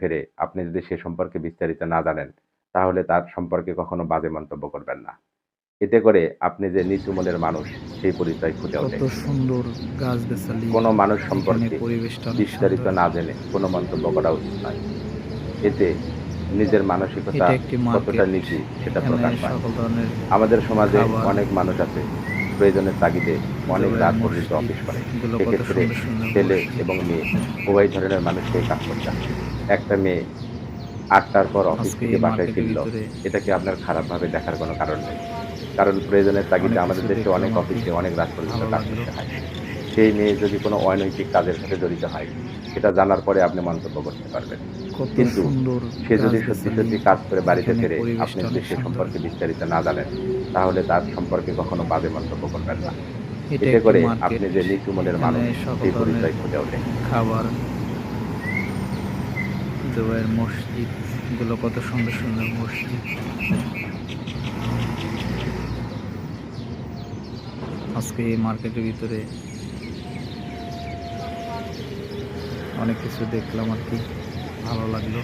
ফেরে আপনি যদি সে সম্পর্কে বিস্তারিত না জানেন তাহলে তার সম্পর্কে কখনো বাজে মন্তব্য করবেন না। এতে করে আপনি যে নিচু মনের মানুষ সেই পরিচয় ফুটে ওঠে সুন্দর গাছ কোনো মানুষ সম্পর্কে বিস্তারিত না জেনে কোনো মন্তব্য করা উচিত নয়। এতে নিজের মানসিকতা কতটা নিচু সেটা প্রকাশ পায়। আমাদের সমাজে অনেক মানুষ আছে প্রয়োজনের তাগিদে অনেক রাত পর্যন্ত অফিস করে। সেক্ষেত্রে ছেলে এবং মেয়ে উভয় ধরনের মানুষকে কাজ করতে একটা মেয়ে আটটার পর অফিস থেকে বাসায় ফিরল। এটাকে আপনার খারাপভাবে দেখার কোনো কারণ নেই। কারণ প্রয়োজনের তাগিদে আমাদের দেশে অনেক। অফিসে অনেক রাত পর্যন্ত কাজ করতে হয়। সেই মেয়ে যদি কোনো অনৈতিক কাজের সাথে জড়িত হয় সেটা জানার পরে আপনি মন্তব্য করতে পারবেন। কিন্তু সে যদি সত্যি সত্যি কাজ করে বাড়িতে ফেরে আপনি যদি সে সম্পর্কে বিস্তারিত না জানেন তাহলে তার সম্পর্কে কখনো বাজে মন্তব্য করবেন না। এতে করে আপনি যে নিচু মনের মানুষ সেই পরিচয় ফুটে ওঠে। খাবার দুবাইয়ের মসজিদগুলো কত সুন্দর সুন্দর মসজিদ। আজকে এই মার্কেটের ভিতরে অনেক কিছু দেখলাম আর কি, ভালো লাগল।